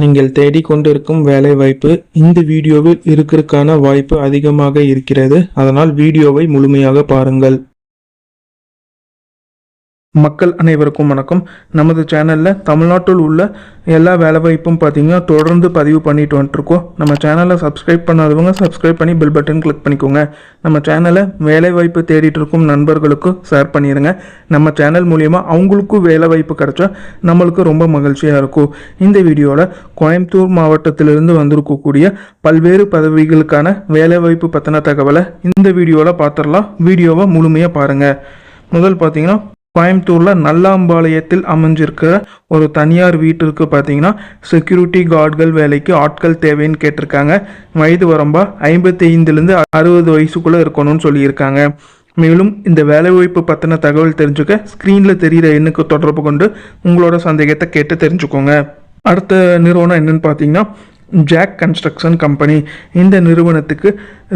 நீங்கள் தேடிக்கொண்டிருக்கும் வேலைவாய்ப்பு இந்த வீடியோவில் இருக்கிறதுக்கான வாய்ப்பு அதிகமாக இருக்கிறது. அதனால் வீடியோவை முழுமையாக பாருங்கள். மக்கள் அனைவருக்கும் வணக்கம். நமது சேனலில் தமிழ்நாட்டில் உள்ள எல்லா வேலைவாய்ப்பும் பார்த்தீங்கன்னா தொடர்ந்து பதிவு பண்ணிட்டு வந்துட்டுருக்கோம் நம்ம சேனலை சப்ஸ்கிரைப் பண்ணாதவங்க சப்ஸ்கிரைப் பண்ணி பில் பட்டன் கிளிக் பண்ணிக்கோங்க. நம்ம சேனலை வேலைவாய்ப்பு தேடிட்டு இருக்கும் நண்பர்களுக்கும் ஷேர் பண்ணிடுங்க நம்ம சேனல் மூலியமாக அவங்களுக்கும் வேலைவாய்ப்பு கிடைச்சா நம்மளுக்கு ரொம்ப மகிழ்ச்சியாக இருக்கும். இந்த வீடியோவில் கோயம்புத்தூர் மாவட்டத்திலிருந்து வந்திருக்கக்கூடிய பல்வேறு பதவிகளுக்கான வேலைவாய்ப்பு பற்றின தகவலை இந்த வீடியோவில் பார்த்துடலாம் வீடியோவை முழுமையாக பாருங்கள் முதல் பார்த்தீங்கன்னா கோயம்புத்தூரில் நல்லாம்பாளையத்தில் அமைஞ்சிருக்கிற ஒரு தனியார் வீட்டிற்கு பார்த்தீங்கன்னா செக்யூரிட்டி கார்டுகள் வேலைக்கு ஆட்கள் தேவைன்னு கேட்டிருக்காங்க. வயது வரம்பா ஐம்பத்தி ஐந்துலேருந்து அறுபது வயசுக்குள்ளே இருக்கணும்னு சொல்லியிருக்காங்க. மேலும் இந்த வேலைவாய்ப்பு பற்றின தகவல் தெரிஞ்சுக்க ஸ்க்ரீனில் தெரிகிற எண்ணுக்கு தொடர்பு கொண்டு உங்களோட சந்தேகத்தை கேட்டு தெரிஞ்சுக்கோங்க. அடுத்த நிறுவனம் என்னென்னு பார்த்தீங்கன்னா ஜாக் கன்ஸ்ட்ரக்ஷன் கம்பெனி இந்த நிறுவனத்துக்கு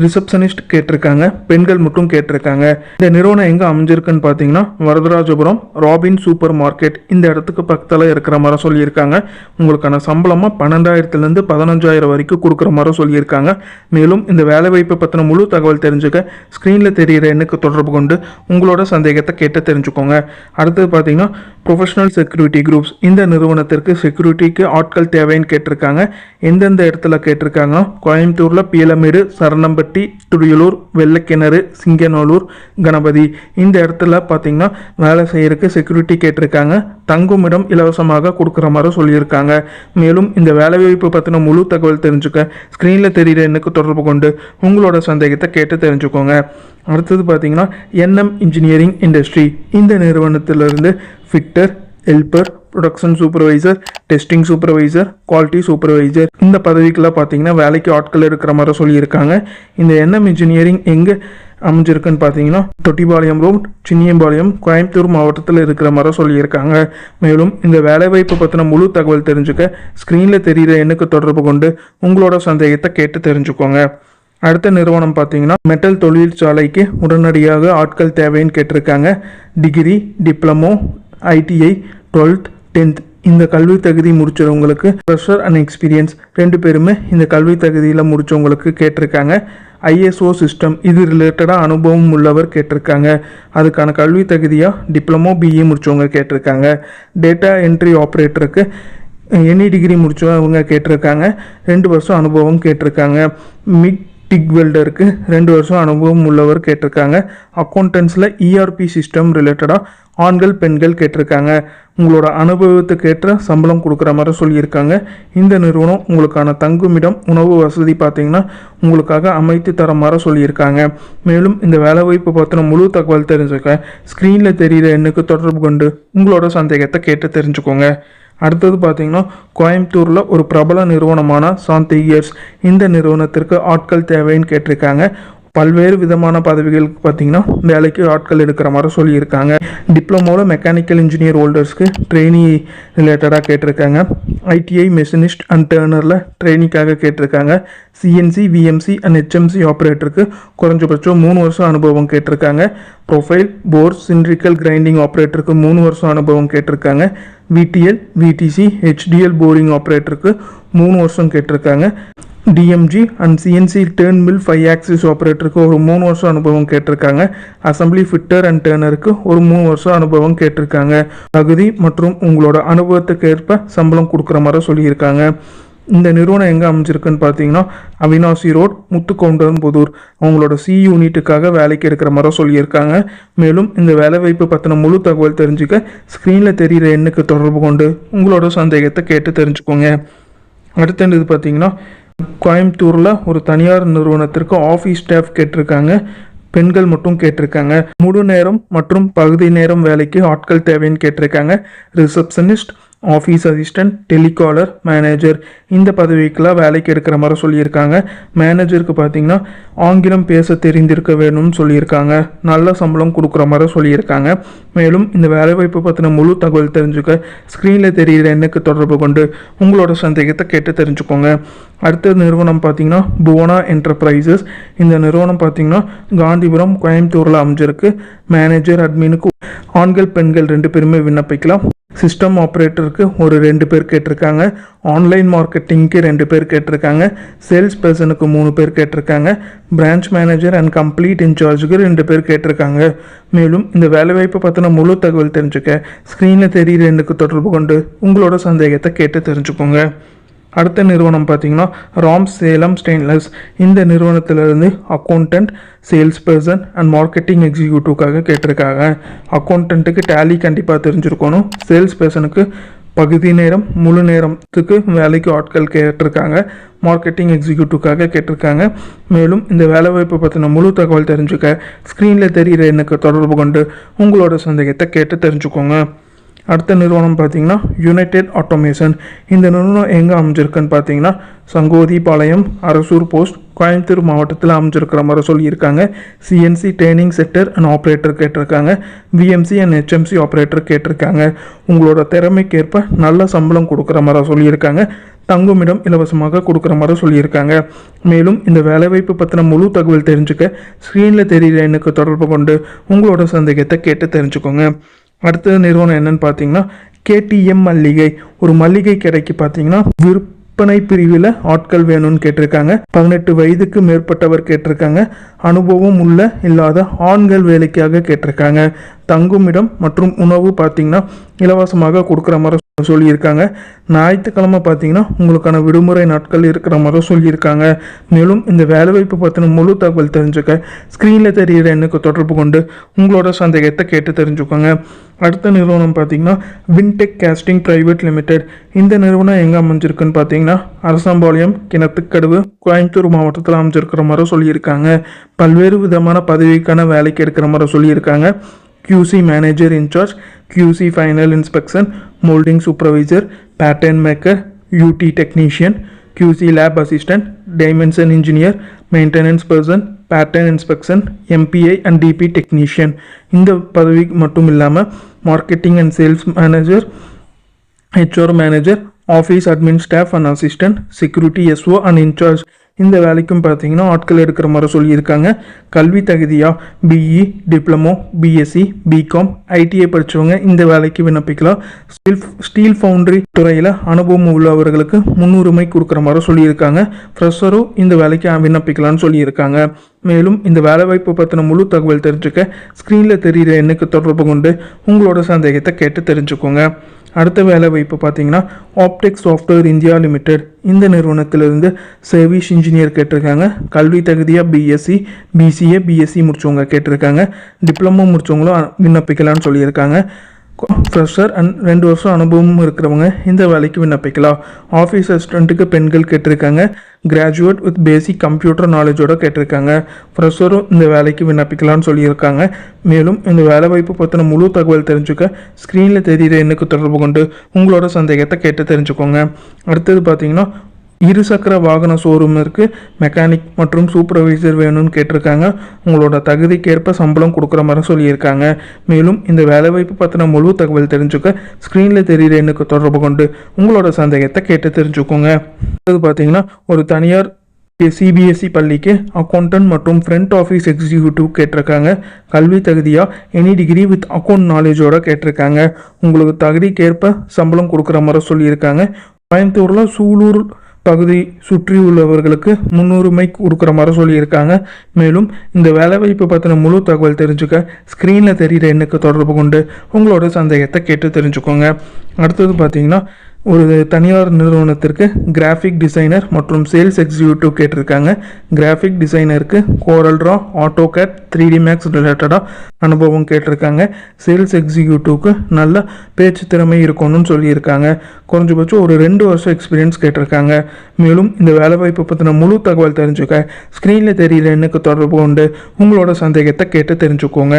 ரிசப்ஷனிஸ்ட் கேட்டிருக்காங்க பெண்கள் மட்டும் கேட்டிருக்காங்க. இந்த நிறுவனம் எங்கே அமைஞ்சிருக்குன்னு பார்த்தீங்கன்னா வரதராஜபுரம் ராபின் சூப்பர் மார்க்கெட். இந்த இடத்துக்கு பக்கத்தில் இருக்கிற மாதிரி சொல்லியிருக்காங்க. உங்களுக்கான சம்பளமாக பன்னெண்டாயிரத்துலேருந்து பதினஞ்சாயிரம் வரைக்கும் கொடுக்குற மாதிரி சொல்லியிருக்காங்க. மேலும் இந்த வேலைவாய்ப்பை பற்றின முழு தகவல் தெரிஞ்சுக்க ஸ்க்ரீனில் தெரிகிற எண்ணுக்கு தொடர்பு கொண்டு உங்களோட சந்தேகத்தை கேட்டு தெரிஞ்சுக்கோங்க. அடுத்தது பார்த்தீங்கன்னா ப்ரொஃபஷனல் செக்யூரிட்டி குரூப்ஸ் இந்த நிறுவனத்திற்கு செக்யூரிட்டிக்கு ஆட்கள் தேவைன்னு கேட்டிருக்காங்க. எந்தெந்த இடத்துல கேட்டிருக்காங்கன்னா கோயம்புத்தூரில் பீலமேடு சரணம்பட்டி துடியலூர் வெள்ளக்கிணறு சிங்கநல்லூர் கணபதி. இந்த இடத்துல பார்த்தீங்கன்னா வேலை செய்யறதுக்கு செக்யூரிட்டி கேட்டிருக்காங்க. தங்குமிடம் இலவசமாக கொடுக்குற மாதிரி சொல்லியிருக்காங்க. மேலும் இந்த வேலைவாய்ப்பு பற்றின முழு தகவல் தெரிஞ்சுக்க ஸ்க்ரீனில் தெரிகிற எண்ணுக்கு தொடர்பு கொண்டு உங்களோட சந்தேகத்தை கேட்டு தெரிஞ்சுக்கோங்க. அடுத்தது பார்த்தீங்கன்னா என்எம் இன்ஜினியரிங் இண்டஸ்ட்ரி இந்த நிறுவனத்திலிருந்து fitter helper production supervisor testing supervisor quality supervisor இந்த பதவிக்கெல்லாம் பார்த்தீங்கன்னா வேலைக்கு ஆட்கள் இருக்கிற மாதிரி சொல்லியிருக்காங்க. இந்த என்எம் இன்ஜினியரிங் எங்கே அமைஞ்சிருக்குன்னு பார்த்தீங்கன்னா தொட்டிபாளையம் ரோட் சின்னியம்பாளையம் கோயம்புத்தூர் மாவட்டத்தில் இருக்கிற மாதிரி சொல்லியிருக்காங்க. மேலும் இந்த வேலைவாய்ப்பு பற்றின முழு தகவல் தெரிஞ்சுக்க ஸ்க்ரீனில் தெரிகிற எண்ணுக்கு தொடர்பு கொண்டு உங்களோட சந்தேகத்தை கேட்டு தெரிஞ்சுக்கோங்க. அடுத்த நிறுவனம் பார்த்தீங்கன்னா மெட்டல் தொழிற்சாலைக்கு உடனடியாக ஆட்கள் தேவைன்னு கேட்டிருக்காங்க. Degree diploma ITI twelfth tenth இந்த கல்வி தகுதி முடிச்சவங்களுக்கு ப்ரெஷர் அண்ட் எக்ஸ்பீரியன்ஸ் ரெண்டு பேருமே இந்த கல்வி தகுதியில் முடித்தவங்களுக்கு கேட்டிருக்காங்க. ஐஎஸ்ஓ சிஸ்டம் இது ரிலேட்டடாக அனுபவம் உள்ளவர் கேட்டிருக்காங்க. அதுக்கான கல்வி தகுதியாக டிப்ளமோ பிஇ முடித்தவங்க கேட்டிருக்காங்க. டேட்டா என்ட்ரி ஆப்ரேட்டருக்கு எனி டிகிரி முடித்தவங்க கேட்டிருக்காங்க. ரெண்டு வருஷம் அனுபவம் கேட்டிருக்காங்க. மிக் டிக் வெல்டருக்கு ரெண்டு வருஷம் அனுபவம் உள்ளவர் கேட்டிருக்காங்க. அக்கௌண்டன்ஸில் இஆர்பி சிஸ்டம் ரிலேட்டடாக ஆண்கள் பெண்கள் கேட்டிருக்காங்க. உங்களோட அனுபவத்துக்கு ஏற்ற சம்பளம் கொடுக்குற மாதிரி சொல்லியிருக்காங்க. இந்த நிறுவனம் உங்களுக்கான தங்குமிடம் உணவு வசதி பார்த்தீங்கன்னா உங்களுக்காக அமைத்து தர மாதிரி சொல்லியிருக்காங்க. மேலும் இந்த வேலைவாய்ப்பு பற்றின முழு தகவல் தெரிஞ்சுக்க ஸ்க்ரீனில் தெரிகிற எண்ணுக்கு தொடர்பு கொண்டு உங்களோட சந்தேகத்தை கேட்டு தெரிஞ்சுக்கோங்க. அடுத்தது பார்த்தீங்கன்னா கோயம்புத்தூரில் ஒரு பிரபல நிறுவனமான சாந்தி இயர்ஸ் இந்த நிறுவனத்திற்கு ஆட்கள் தேவைன்னு கேட்டிருக்காங்க. பல்வேறு விதமான பதவிகளுக்கு பார்த்தீங்கன்னா வேலைக்கு ஆட்கள் எடுக்கிற மாதிரி சொல்லியிருக்காங்க. டிப்ளமோவில் மெக்கானிக்கல் இன்ஜினியர் ஹோல்டர்ஸ்க்கு ட்ரெயினி ரிலேட்டடாக கேட்டிருக்காங்க. ஐடிஐ மெஷினிஸ்ட் அண்ட் டேர்னரில் ட்ரெயினிக்காக கேட்டிருக்காங்க. சிஎன்சி விஎம்சி அண்ட் ஹெச்எம்சி ஆப்ரேட்டருக்கு குறைஞ்சபட்சம் மூணு வருஷம் அனுபவம் கேட்டிருக்காங்க. ப்ரொஃபைல் போர் சின்ட்ரிக்கல் கிரைண்டிங் ஆப்ரேட்டருக்கு மூணு வருஷம் அனுபவம் கேட்டிருக்காங்க. விடிஎல் விடிசி ஹெச்டிஎல் போரிங் ஆப்ரேட்டருக்கு மூணு வருஷம் கேட்டிருக்காங்க. TMG and CNC turn mill five axis ஆப்ரேட்டருக்கு ஒரு மூணு வருஷம் அனுபவம் கேட்டிருக்காங்க. அசம்பிளி ஃபிட்டர் அண்ட் டேர்னருக்கு ஒரு மூணு வருஷம் அனுபவம் கேட்டிருக்காங்க. தகுதி மற்றும் உங்களோட அனுபவத்துக்கு ஏற்ப சம்பளம் கொடுக்குற மாதிரி சொல்லியிருக்காங்க. இந்த நிறுவனம் எங்கே அமைஞ்சிருக்குன்னு பார்த்தீங்கன்னா அவினாசி ரோட் முத்துக்கவுண்டன்புதூர் அவங்களோட சி யூனிட்டுக்காக வேலைக்கு எடுக்கிற மாதிரி சொல்லியிருக்காங்க. மேலும் இந்த வேலைவாய்ப்பு பற்றின முழு தகவல் தெரிஞ்சுக்க ஸ்க்ரீனில் தெரிகிற எண்ணுக்கு தொடர்பு கொண்டு உங்களோட சந்தேகத்தை கேட்டு தெரிஞ்சுக்கோங்க. அடுத்தது பார்த்தீங்கன்னா கோயம்புத்தூரில் ஒரு தனியார் நிறுவனத்திற்கு ஆஃபீஸ் ஸ்டாஃப் கேட்டிருக்காங்க. பெண்கள் மட்டும் கேட்டிருக்காங்க. முழு நேரம் மற்றும் பகுதி நேரம் வேலைக்கு ஆட்கள் தேவைன்னு கேட்டிருக்காங்க. Receptionist office assistant telecaller manager இந்த பதவிக்கெலாம் வேலைக்கு எடுக்கிற மாதிரி சொல்லியிருக்காங்க. மேனேஜருக்கு பார்த்தீங்கன்னா ஆங்கிலம் பேச தெரிந்திருக்க வேணும்னு சொல்லியிருக்காங்க. நல்ல சம்பளம் கொடுக்குற மாதிரி சொல்லியிருக்காங்க. மேலும் இந்த வேலைவாய்ப்பு பற்றின முழு தகவல் தெரிஞ்சுக்க ஸ்க்ரீனில் தெரிகிற எண்ணுக்கு தொடர்பு கொண்டு உங்களோட சந்தேகத்தை கேட்டு தெரிஞ்சுக்கோங்க. அடுத்த நிறுவனம் பார்த்தீங்கன்னா புவனா என்டர்பிரைசஸ் இந்த நிறுவனம் பார்த்தீங்கன்னா காந்திபுரம் கோயம்புத்தூரில் அமைஞ்சிருக்கு. மேனேஜர் அட்மினுக்கு ஆண்கள் பெண்கள் ரெண்டு பேருமே விண்ணப்பிக்கலாம். சிஸ்டம் ஆப்ரேட்டருக்கு ஒரு ரெண்டு பேர் கேட்டிருக்காங்க. ஆன்லைன் மார்க்கெட்டிங்க்கு ரெண்டு பேர் கேட்டிருக்காங்க. சேல்ஸ் பர்சனுக்கு மூணு பேர் கேட்டிருக்காங்க. பிரான்ச் மேனேஜர் அண்ட் கம்ப்ளீட் இன்சார்ஜுக்கு ரெண்டு பேர் கேட்டிருக்காங்க. மேலும் இந்த வேலைவாய்ப்பை பற்றின முழு தகவல் தெரிஞ்சுக்க ஸ்க்ரீனில் தெரியிற எண்ணுக்கு தொடர்பு கொண்டு உங்களோட சந்தேகத்தை கேட்டு தெரிஞ்சுக்கோங்க. அடுத்த நிறுவனம் பார்த்தீங்கன்னா ராம் சேலம் ஸ்டெயின்லெஸ். இந்த நிறுவனத்திலிருந்து accountant sales person and marketing எக்ஸிக்யூட்டிவ்காக கேட்டிருக்காங்க. அக்கௌண்டண்ட்டுக்கு டேலி கண்டிப்பாக தெரிஞ்சிருக்கணும். சேல்ஸ் பர்சனுக்கு பகுதி நேரம் முழு நேரத்துக்கு வேலைக்கு ஆட்கள் கேட்டிருக்காங்க. மார்க்கெட்டிங் எக்ஸிக்யூட்டிவ்காக கேட்டிருக்காங்க. மேலும் இந்த வேலைவாய்ப்பு பற்றின முழு தகவல் தெரிஞ்சுக்க ஸ்க்ரீனில் தெரிகிற எனக்கு தொடர்பு கொண்டு உங்களோட சந்தேகத்தை கேட்டு தெரிஞ்சுக்கோங்க. அடுத்த நிறுவனம் பார்த்தீங்கன்னா யுனைடெட் ஆட்டோமேஷன் இந்த நிறுவனம் எங்கே அமைஞ்சிருக்குன்னு பார்த்தீங்கன்னா சங்கோதிபாளையம் அரசூர் போஸ்ட் கோயம்புத்தூர் மாவட்டத்தில் அமைஞ்சிருக்கிற மாதிரி சொல்லியிருக்காங்க. CNC training sector and operator கேட்டிருக்காங்க. விஎம்சி அண்ட் ஹெச்எம்சி ஆப்ரேட்டர் கேட்டிருக்காங்க. உங்களோட திறமைக்கேற்ப நல்ல சம்பளம் கொடுக்குற மாதிரி சொல்லியிருக்காங்க. தங்குமிடம் இலவசமாக கொடுக்குற மாதிரி சொல்லியிருக்காங்க. மேலும் இந்த வேலைவாய்ப்பு பற்றின முழு தகவல் தெரிஞ்சுக்க ஸ்க்ரீனில் தெரிகிற எண்ணுக்கு தொடர்பு கொண்டு உங்களோட சந்தேகத்தை கேட்டு தெரிஞ்சுக்கோங்க. அடுத்த நிறுவனம் என்னன்னு பார்த்தீங்கன்னா கேடிஎம் மல்லிகை. ஒரு மல்லிகை கடைக்கு பார்த்தீங்கன்னா விற்பனை பிரிவில் ஆட்கள் வேணும்னு கேட்டிருக்காங்க. பதினெட்டு வயதுக்கு மேற்பட்டவர் கேட்டிருக்காங்க. அனுபவம் உள்ள இல்லாத ஆண்கள் வேலைக்காக கேட்டிருக்காங்க. தங்குமிடம் மற்றும் உணவு பார்த்திங்கன்னா இலவசமாக கொடுக்குற மாதிரி சொல்லியிருக்காங்க. ஞாயிற்றுக்கிழமை பார்த்தீங்கன்னா உங்களுக்கான விடுமுறை நாட்கள் இருக்கிற மாதிரி சொல்லியிருக்காங்க. மேலும் இந்த வேலைவாய்ப்பு பற்றின முழு தகவல் தெரிஞ்சுக்க ஸ்க்ரீனில் தெரிகிற எண்ணுக்கு தொடர்பு கொண்டு உங்களோட சந்தேகத்தை கேட்டு தெரிஞ்சுக்கோங்க. அடுத்த நிறுவனம் பார்த்தீங்கன்னா வின்டெக் கேஸ்டிங் ப்ரைவேட் லிமிடெட் இந்த நிறுவனம் எங்கே அமைஞ்சிருக்குன்னு பார்த்தீங்கன்னா அரசாம்பாளையம் கிணத்துக்கடவு கோயம்புத்தூர் மாவட்டத்தில் அமைஞ்சிருக்கிற மாதிரி சொல்லியிருக்காங்க. பல்வேறு விதமான பதவிக்கான வேலைக்கு எடுக்கிற மாதிரி சொல்லியிருக்காங்க. QC Manager in charge, QC Final Inspection, Molding Supervisor, Pattern Maker, UT Technician, QC Lab Assistant, Dimension Engineer, Maintenance Person, Pattern Inspection, MPI and DP Technician. இந்த பதவி மட்டும் இல்லாமல் marketing and sales manager HR manager office admin staff and assistant security SO and incharge இந்த வேலைக்கும் பார்த்தீங்கன்னா ஆட்கள் எடுக்கிற மாதிரி சொல்லியிருக்காங்க. கல்வி தகுதியாக BE diploma BSc BCom ITI படித்தவங்க இந்த வேலைக்கு விண்ணப்பிக்கலாம். ஸ்டீல் ஸ்டீல் ஃபவுண்டரி துறையில் அனுபவம் உள்ளவர்களுக்கு முன்னுரிமை கொடுக்குற மாதிரி சொல்லியிருக்காங்க. ஃப்ரெஷரும் இந்த வேலைக்கு விண்ணப்பிக்கலாம்னு சொல்லியிருக்காங்க. மேலும் இந்த வேலைவாய்ப்பு பற்றின முழு தகவல் தெரிஞ்சுக்க ஸ்க்ரீனில் தெரிகிற எண்ணுக்கு தொடர்பு கொண்டு உங்களோட சந்தேகத்தை கேட்டு தெரிஞ்சுக்கோங்க. அடுத்த வேலை வாய்ப்பு பார்த்தீங்கன்னா ஆப்டெக் சாஃப்ட்வேர் இந்தியா லிமிடெட் இந்த நிறுவனத்திலிருந்து சர்வீஸ் இன்ஜினியர் கேட்டிருக்காங்க. கல்வி தகுதியாக பிஎஸ்சி பிசிஏ பிஎஸ்சி முடிச்சவங்க கேட்டிருக்காங்க. டிப்ளமோ முடிச்சவங்களும் விண்ணப்பிக்கலாம்னு சொல்லியிருக்காங்க. ஃப்ரெஷர் அண்ட் ரெண்டு வருஷம் அனுபவம் இருக்கிறவங்க இந்த வேலைக்கு விண்ணப்பிக்கலாம். ஆஃபீஸ் அசிஸ்டண்ட்டுக்கு பெண்கள் கேட்டிருக்காங்க. கிராஜுவேட் வித் பேசிக் கம்ப்யூட்டர் நாலேஜோட கேட்டிருக்காங்க. ஃப்ரெஷரும் இந்த வேலைக்கு விண்ணப்பிக்கலாம்னு சொல்லியிருக்காங்க. மேலும் இந்த வேலை வாய்ப்பு பற்றின முழு தகவல் தெரிஞ்சுக்க ஸ்க்ரீனில் தெரிகிற எண்ணுக்கு தொடர்பு கொண்டு உங்களோட சந்தேகத்தை கேட்டு தெரிஞ்சுக்கோங்க. அடுத்தது பார்த்தீங்கன்னா இருசக்கர வாகன ஷோரூம் இருக்குது மெக்கானிக் மற்றும் சூப்பர்வைசர் வேணும்னு கேட்டிருக்காங்க. உங்களோட தகுதிக்கேற்ப சம்பளம் கொடுக்குற மாதிரி சொல்லியிருக்காங்க. மேலும் இந்த வேலைவாய்ப்பு பற்றின முழு தகவல் தெரிஞ்சுக்க ஸ்க்ரீனில் தெரிகிற எண்ணுக்கு தொடர்பு கொண்டு உங்களோட சந்தேகத்தை கேட்டு தெரிஞ்சுக்கோங்க. அது பார்த்தீங்கன்னா ஒரு தனியார் சிபிஎஸ்சி பள்ளிக்கு அக்கௌண்டன்ட் மற்றும் ஃப்ரண்ட் ஆஃபீஸ் எக்ஸிக்யூட்டிவ் கேட்டிருக்காங்க. கல்வி தகுதியாக எனி டிகிரி வித் அக்கௌண்ட் நாலேஜோட கேட்டிருக்காங்க. உங்களுக்கு தகுதிக்கேற்ப சம்பளம் கொடுக்குற மாதிரி சொல்லியிருக்காங்க. கோயம்புத்தூரில் சூலூர் பகுதி சுற்றி உள்ளவர்களுக்கு முன்னுரிமை கொடுக்குற மாதிரி சொல்லியிருக்காங்க. மேலும் இந்த வேலைவாய்ப்பு பற்றின முழு தகவல் தெரிஞ்சுக்க ஸ்க்ரீனில் தெரிகிற எண்ணுக்கு தொடர்பு கொண்டு உங்களோட சந்தேகத்தை கேட்டு தெரிஞ்சுக்கோங்க. அடுத்தது பார்த்தீங்கன்னா ஒரு தனியார் நிறுவனத்திற்கு கிராஃபிக் டிசைனர் மற்றும் சேல்ஸ் எக்ஸிக்யூட்டிவ் கேட்டிருக்காங்க. Graphic டிசைனருக்கு CorelDRAW AutoCAD three D max ரிலேட்டடாக அனுபவம் கேட்டிருக்காங்க. சேல்ஸ் எக்ஸிக்யூட்டிவ்க்கு நல்ல பேச்சு திறமை இருக்கணும்னு சொல்லியிருக்காங்க. குறைஞ்சபட்சம் ஒரு ரெண்டு வருஷம் எக்ஸ்பீரியன்ஸ் கேட்டிருக்காங்க. மேலும் இந்த வேலைவாய்ப்பு பற்றின முழு தகவல் தெரிஞ்சுக்க ஸ்க்ரீனில் தெரியல எனக்கு தொடர்பு கொண்டு உங்களோட சந்தேகத்தை கேட்டு தெரிஞ்சுக்கோங்க.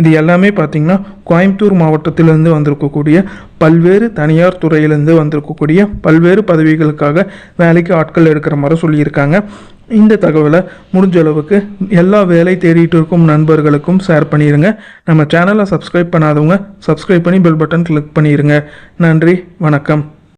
இது எல்லாமே பார்த்தீங்கன்னா கோயம்புத்தூர் மாவட்டத்திலிருந்து வந்திருக்கக்கூடிய பல்வேறு தனியார் துறையிலேருந்து வந்திருக்கக்கூடிய பல்வேறு பதவிகளுக்காக வேலைக்கு ஆட்கள் எடுக்கிற மாதிரி சொல்லியிருக்காங்க. இந்த தகவலை முடிஞ்ச அளவுக்கு எல்லா வேலை தேடிட்டு இருக்கும் நண்பர்களுக்கும் ஷேர் பண்ணிடுங்க நம்ம சேனலை சப்ஸ்கிரைப் பண்ணாதவங்க சப்ஸ்கிரைப் பண்ணி பெல் பட்டன் கிளிக் பண்ணிடுங்க நன்றி வணக்கம்.